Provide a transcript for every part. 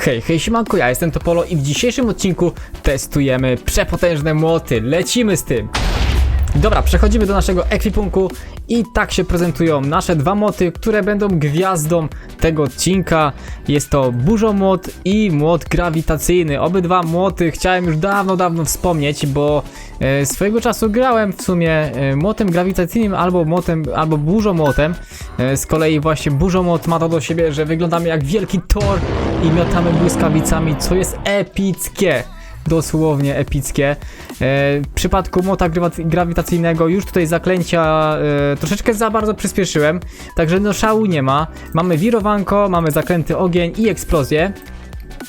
Hej, hej, siemanko, ja jestem Topolo i w dzisiejszym odcinku testujemy przepotężne młoty. Lecimy z tym! Dobra, przechodzimy do naszego ekwipunku i tak się prezentują nasze dwa moty, które będą gwiazdą tego odcinka. Jest to burzomłot i młot grawitacyjny. Obydwa młoty chciałem już dawno, dawno wspomnieć, bo e, swojego czasu grałem w sumie e, młotem grawitacyjnym albo młotem, albo burzomłotem. E, z kolei właśnie burzomłot ma to do siebie, że wyglądamy jak wielki tor i miotamy błyskawicami, co jest epickie dosłownie epickie. E, w przypadku grawa- grawitacyjnego już tutaj zaklęcia e, troszeczkę za bardzo przyspieszyłem, także no szału nie ma. Mamy wirowanko, mamy zaklęty ogień i eksplozję.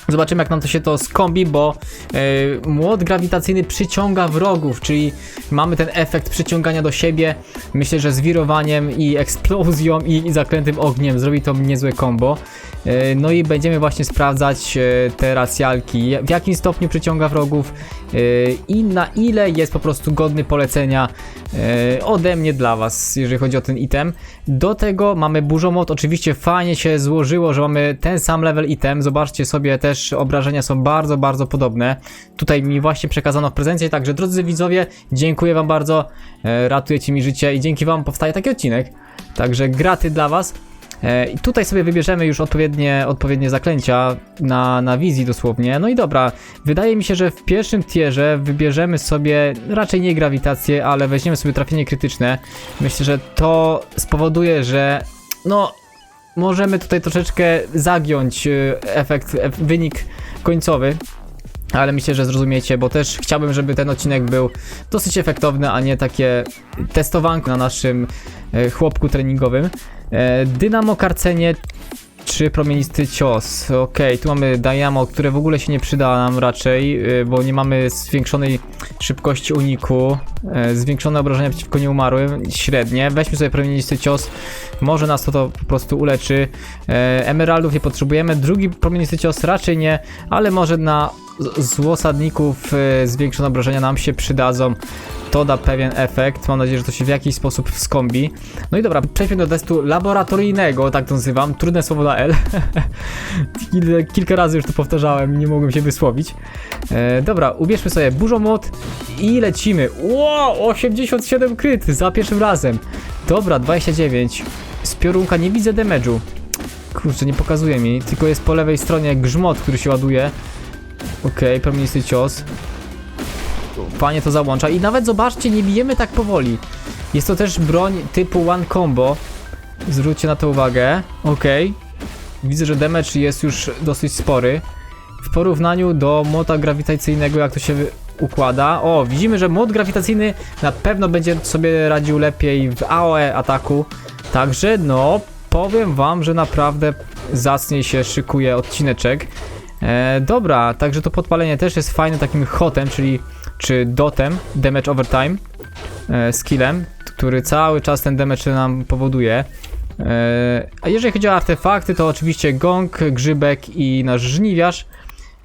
Zobaczymy jak nam to się to skombi, bo e, młot grawitacyjny przyciąga wrogów, czyli mamy ten efekt przyciągania do siebie. Myślę, że z wirowaniem i eksplozją i, i zaklętym ogniem zrobi to niezłe combo. E, no i będziemy właśnie sprawdzać e, te racjalki, w jakim stopniu przyciąga wrogów e, i na ile jest po prostu godny polecenia ode mnie dla was, jeżeli chodzi o ten item. Do tego mamy burzomot, oczywiście fajnie się złożyło, że mamy ten sam level item, zobaczcie sobie też obrażenia są bardzo, bardzo podobne. Tutaj mi właśnie przekazano w prezencie, także drodzy widzowie, dziękuję wam bardzo, ratujecie mi życie i dzięki wam powstaje taki odcinek. Także graty dla was. E, I tutaj sobie wybierzemy już odpowiednie, odpowiednie zaklęcia na, na wizji dosłownie. No i dobra, wydaje mi się, że w pierwszym tierze wybierzemy sobie raczej nie grawitację, ale weźmiemy sobie trafienie krytyczne. Myślę, że to spowoduje, że no możemy tutaj troszeczkę zagiąć e, efekt, e, wynik końcowy. Ale myślę, że zrozumiecie, bo też chciałbym, żeby ten odcinek był dosyć efektowny, a nie takie testowanko na naszym chłopku treningowym. E, Dynamo karcenie czy promienisty cios. Okej, tu mamy Dynamo, które w ogóle się nie przyda nam raczej, e, bo nie mamy zwiększonej szybkości uniku, e, zwiększone obrażenia przeciwko nieumarłym, średnie. Weźmy sobie promienisty cios, może nas to, to po prostu uleczy. Emeraldów nie potrzebujemy, drugi promienisty cios raczej nie, ale może na z- e, zwiększone obrażenia nam się przydadzą. To da pewien efekt. Mam nadzieję, że to się w jakiś sposób skombi. No i dobra, przejdźmy do testu laboratoryjnego, tak to nazywam. Trudne słowo na L. Kil- Kilka razy już to powtarzałem nie mogłem się wysłowić. E, dobra, ubierzmy sobie burzomot i lecimy. Wow, 87 kryt za pierwszym razem. Dobra, 29. Z piorunka nie widzę damage'u. Kurczę, nie pokazuje mi, tylko jest po lewej stronie grzmot, który się ładuje. Okej, promiennisty cios. Fajnie to załącza i nawet zobaczcie, nie bijemy tak powoli. Jest to też broń typu one combo. Zwróćcie na to uwagę. Okej. Widzę, że damage jest już dosyć spory. W porównaniu do młota grawitacyjnego, jak to się układa. O, widzimy, że młot grawitacyjny na pewno będzie sobie radził lepiej w AOE ataku. Także, no, powiem wam, że naprawdę zacnie się szykuje odcineczek. E, dobra, także to podpalenie też jest fajne takim hotem, czyli czy dotem, damage over time, e, skillem, który cały czas ten damage nam powoduje. E, a jeżeli chodzi o artefakty, to oczywiście gong, grzybek i nasz żniwiarz.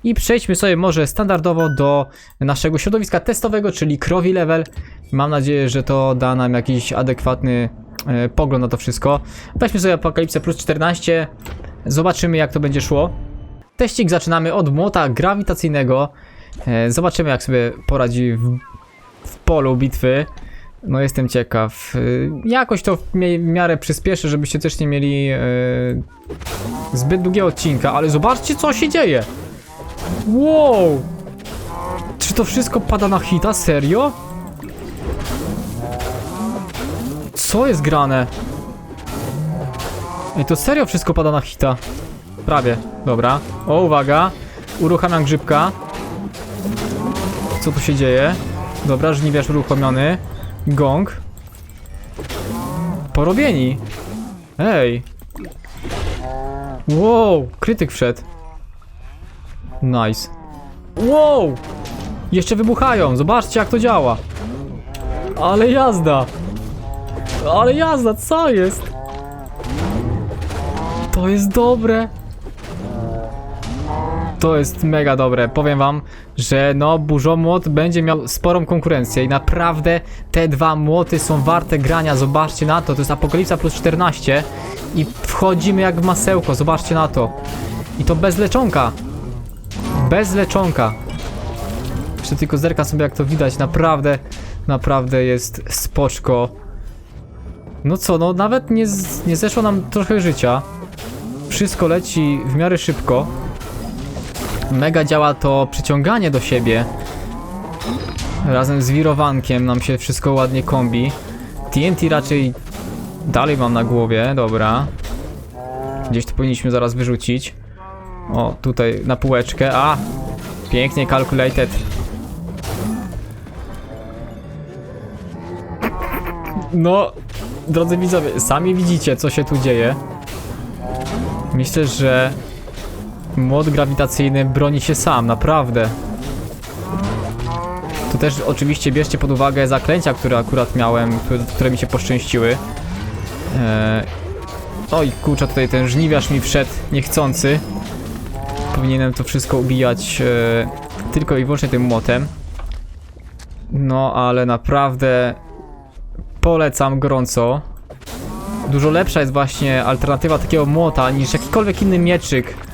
I przejdźmy sobie może standardowo do naszego środowiska testowego, czyli krowi level. Mam nadzieję, że to da nam jakiś adekwatny e, pogląd na to wszystko. Weźmy sobie apokalipsę plus 14. Zobaczymy jak to będzie szło. Teścik zaczynamy od młota grawitacyjnego. E, Zobaczymy jak sobie poradzi w, w polu bitwy. No jestem ciekaw. E, Jakoś to w miarę przyspieszę, żebyście też nie mieli e, zbyt długiego odcinka, ale zobaczcie co się dzieje. Wow! Czy to wszystko pada na hita? Serio? Co jest grane? Ej, to serio wszystko pada na hita. Prawie, dobra. O, uwaga. Uruchamiam grzybka. Co tu się dzieje? Dobra, żniwiarz uruchomiony. Gong. Porobieni. Ej. Wow, krytyk wszedł. Nice. Wow! Jeszcze wybuchają, zobaczcie jak to działa. Ale jazda. Ale jazda, co jest? To jest dobre. To jest mega dobre. Powiem wam, że no burzomłot będzie miał sporą konkurencję i naprawdę te dwa młoty są warte grania. Zobaczcie na to, to jest Apokalipsa plus 14 i wchodzimy jak w masełko, zobaczcie na to. I to bez leczonka. Bez leczonka. Jeszcze tylko zerkam sobie jak to widać, naprawdę, naprawdę jest spoczko. No co, no nawet nie, nie zeszło nam trochę życia. Wszystko leci w miarę szybko. Mega działa to przyciąganie do siebie. Razem z wirowankiem nam się wszystko ładnie kombi. TNT raczej dalej mam na głowie, dobra. Gdzieś to powinniśmy zaraz wyrzucić. O, tutaj na półeczkę. A! Pięknie calculated. No, drodzy widzowie, sami widzicie, co się tu dzieje. Myślę, że młot grawitacyjny broni się sam, naprawdę. Tu też oczywiście bierzcie pod uwagę zaklęcia, które akurat miałem, które, mi się poszczęściły. Eee... Oj, kurczę, tutaj ten żniwiarz mi wszedł niechcący. Powinienem to wszystko ubijać e, tylko i wyłącznie tym młotem. No, ale naprawdę polecam gorąco. Dużo lepsza jest właśnie alternatywa takiego młota niż jakikolwiek inny mieczyk.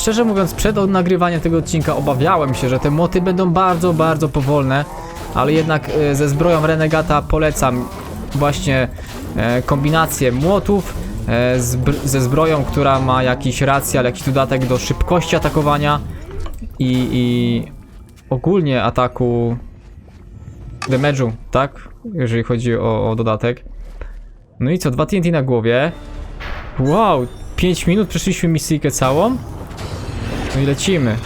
Szczerze mówiąc, przed nagrywaniem tego odcinka obawiałem się, że te młoty będą bardzo, bardzo powolne, ale jednak e, ze zbroją Renegata polecam właśnie e, kombinację młotów e, ze zbroją, która ma jakiś racjal, jakiś dodatek do szybkości atakowania i, i ogólnie ataku damage'u, tak? Jeżeli chodzi o, o dodatek. No i co, dwa TNT na głowie. Wow, 5 minut przeszliśmy misyjkę całą. No i lecimy.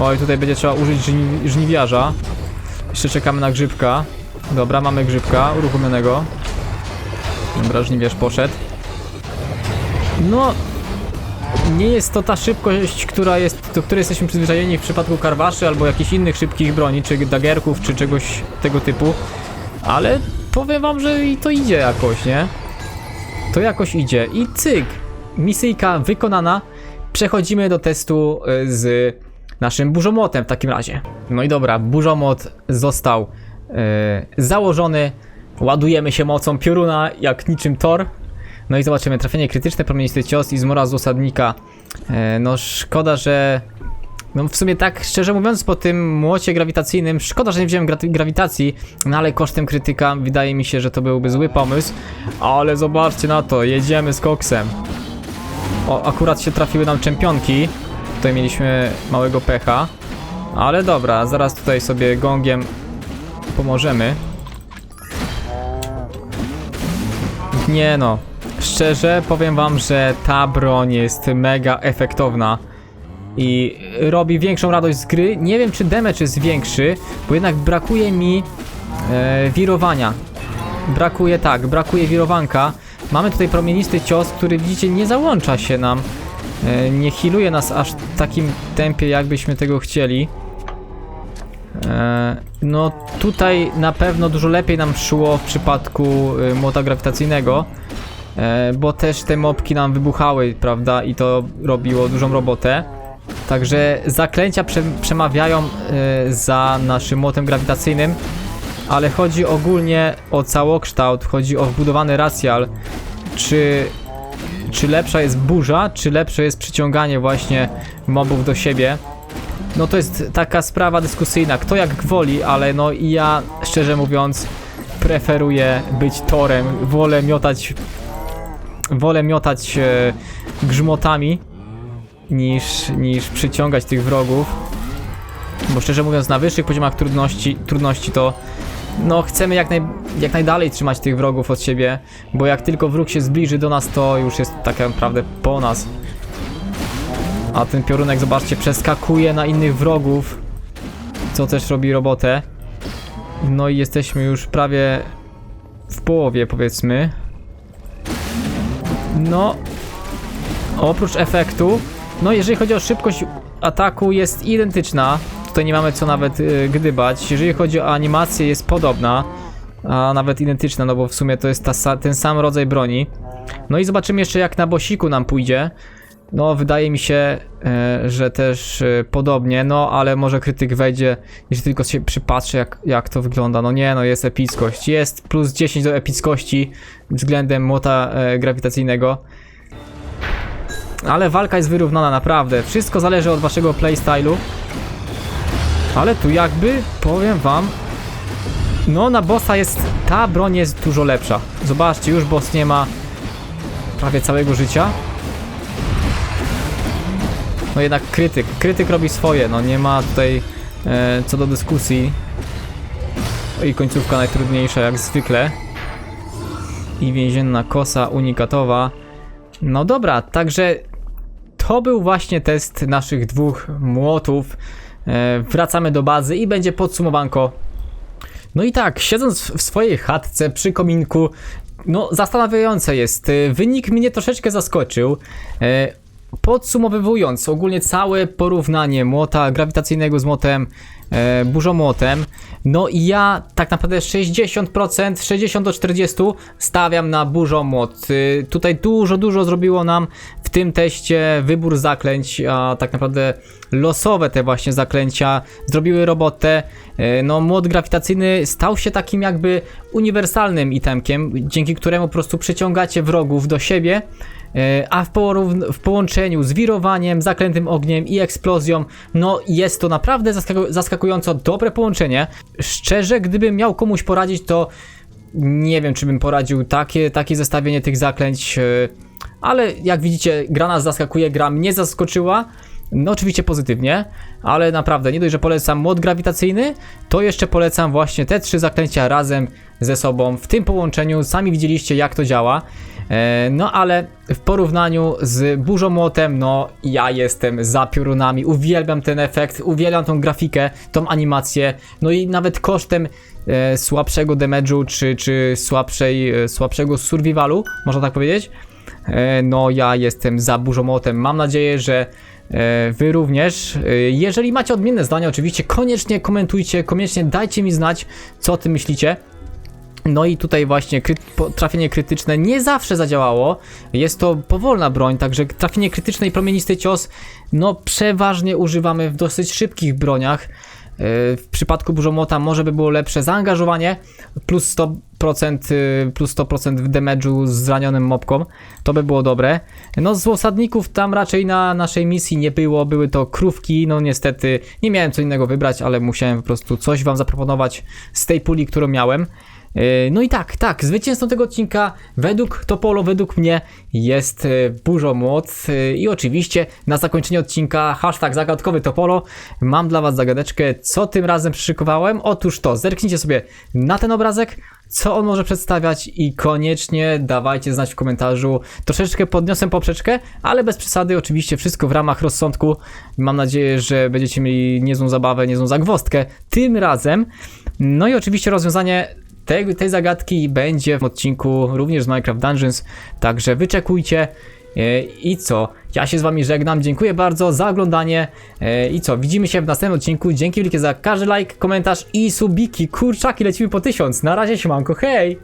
Oj, tutaj będzie trzeba użyć żni żniwiarza. Jeszcze czekamy na grzybka. Dobra, mamy grzybka uruchomionego. Dobra, żniwiarz poszedł. No, nie jest to ta szybkość, która jest, do której jesteśmy przyzwyczajeni w przypadku karwaszy albo jakichś innych szybkich broni, czy dagerków, czy czegoś tego typu. Ale powiem wam, że i to idzie jakoś, nie? To jakoś idzie. I cyk! Misyjka wykonana. Przechodzimy do testu y, z naszym burzomłotem w takim razie. No i dobra, burzomłot został y, założony. Ładujemy się mocą pioruna jak niczym Thor. No i zobaczymy, trafienie krytyczne, promienisty cios i zmora z osadnika. E, no szkoda, że... No w sumie tak szczerze mówiąc po tym młocie grawitacyjnym, szkoda, że nie wziąłem gra grawitacji, no ale kosztem krytyka wydaje mi się, że to byłby zły pomysł. Ale zobaczcie na to, jedziemy z koksem. O, akurat się trafiły nam czempionki. Tutaj mieliśmy małego pecha. Ale dobra, zaraz tutaj sobie gongiem pomożemy. Nie no, szczerze powiem wam, że ta broń jest mega efektowna i robi większą radość z gry. Nie wiem czy damage jest większy, bo jednak brakuje mi e, wirowania. Brakuje tak, brakuje wirowanka. Mamy tutaj promienisty cios, który widzicie nie załącza się nam. E, nie healuje nas aż w takim tempie jakbyśmy tego chcieli. E, No tutaj na pewno dużo lepiej nam szło w przypadku y, młota grawitacyjnego, e, bo też te mopki nam wybuchały, prawda, i to robiło dużą robotę. Także zaklęcia prze, przemawiają za naszym młotem grawitacyjnym, ale chodzi ogólnie o całokształt, chodzi o wbudowany racjal, czy, czy lepsza jest burza, czy lepsze jest przyciąganie właśnie mobów do siebie. No to jest taka sprawa dyskusyjna, kto jak woli, ale no i ja szczerze mówiąc preferuję być torem, wolę miotać wolę miotać e, grzmotami niż, niż przyciągać tych wrogów. Bo szczerze mówiąc na wyższych poziomach trudności, trudności to no chcemy jak, naj, jak najdalej trzymać tych wrogów od siebie, bo jak tylko wróg się zbliży do nas to już jest tak naprawdę po nas. A ten piorunek, zobaczcie, przeskakuje na innych wrogów, co też robi robotę. No i jesteśmy już prawie w połowie, powiedzmy. No, oprócz efektu, no jeżeli chodzi o szybkość ataku jest identyczna. Tutaj nie mamy co nawet y, gdybać. Jeżeli chodzi o animację jest podobna, a nawet identyczna, no bo w sumie to jest ta, ten sam rodzaj broni. No i zobaczymy jeszcze jak na bosiku nam pójdzie. No, wydaje mi się, e, że też e, podobnie, no ale może krytyk wejdzie, jeśli tylko się przypatrzę, jak, jak to wygląda. No nie, no jest epickość. Jest plus 10 do epickości względem młota e, grawitacyjnego. ale walka jest wyrównana naprawdę. Wszystko zależy od waszego playstylu. Ale tu jakby, powiem wam, no na bossa jest, ta broń jest dużo lepsza. Zobaczcie, już boss nie ma prawie całego życia. No jednak krytyk, krytyk robi swoje, no nie ma tutaj e, co do dyskusji. I końcówka najtrudniejsza jak zwykle. I więzienna kosa unikatowa. No dobra, także to był właśnie test naszych dwóch młotów. E, wracamy do bazy i będzie podsumowanko. No i tak, siedząc w swojej chatce przy kominku, no zastanawiające jest. e, Wynik mnie troszeczkę zaskoczył. Podsumowując ogólnie całe porównanie młota grawitacyjnego z młotem e, burzomłotem, no i ja tak naprawdę 60%, 60 do 40 stawiam na burzomłot. Y, tutaj dużo, dużo zrobiło nam w tym teście wybór zaklęć, a tak naprawdę losowe te właśnie zaklęcia zrobiły robotę. E, No, młot grawitacyjny stał się takim jakby uniwersalnym itemkiem, dzięki któremu po prostu przyciągacie wrogów do siebie. E, A w, w połączeniu z wirowaniem, zaklętym ogniem i eksplozją, no jest to naprawdę zaskaku- zaskakująco dobre połączenie. Szczerze, gdybym miał komuś poradzić, to nie wiem, czy bym poradził takie, takie zestawienie tych zaklęć, e, ale jak widzicie, gra nas zaskakuje, gra mnie zaskoczyła. No oczywiście pozytywnie, ale naprawdę nie dość, że polecam młot grawitacyjny, to jeszcze polecam właśnie te trzy zaklęcia razem ze sobą w tym połączeniu. Sami widzieliście jak to działa. E, No ale w porównaniu z burzomłotem, no ja jestem za piorunami, uwielbiam ten efekt, uwielbiam tą grafikę, tą animację, no i nawet kosztem e, słabszego damage'u czy, czy słabszej, e, słabszego survivalu, można tak powiedzieć, e, no ja jestem za burzomłotem. Mam nadzieję, że e, wy również. Jeżeli macie odmienne zdania, oczywiście koniecznie komentujcie, koniecznie dajcie mi znać, co o tym myślicie. No i tutaj właśnie kry trafienie krytyczne nie zawsze zadziałało. Jest to powolna broń, także trafienie krytyczne i promienisty cios no przeważnie używamy w dosyć szybkich broniach. Yy, W przypadku burzomłota może by było lepsze zaangażowanie plus 100% yy, plus 100% w damage'u z zranionym mopką. To by było dobre. No z osadników tam raczej na naszej misji nie było, były to krówki. No niestety nie miałem co innego wybrać, ale musiałem po prostu coś wam zaproponować z tej puli, którą miałem. Yy, No i tak, tak, zwycięzcą tego odcinka według Topolo, według mnie jest yy, Burzomłot Yy, i oczywiście na zakończenie odcinka hashtag zagadkowy Topolo mam dla was zagadeczkę, co tym razem przyszykowałem. Otóż to, zerknijcie sobie na ten obrazek, co on może przedstawiać i koniecznie dawajcie znać w komentarzu. Troszeczkę podniosę poprzeczkę, ale bez przesady, oczywiście wszystko w ramach rozsądku. Mam nadzieję, że będziecie mieli niezłą zabawę, niezłą zagwozdkę tym razem. No i oczywiście rozwiązanie tej, tej zagadki będzie w odcinku również z Minecraft Dungeons, także wyczekujcie. E, I co? Ja się z wami żegnam, dziękuję bardzo za oglądanie E, i co? Widzimy się w następnym odcinku, dzięki wielkie za każdy like, komentarz i subiki, kurczaki lecimy po tysiąc, na razie siemanko, hej!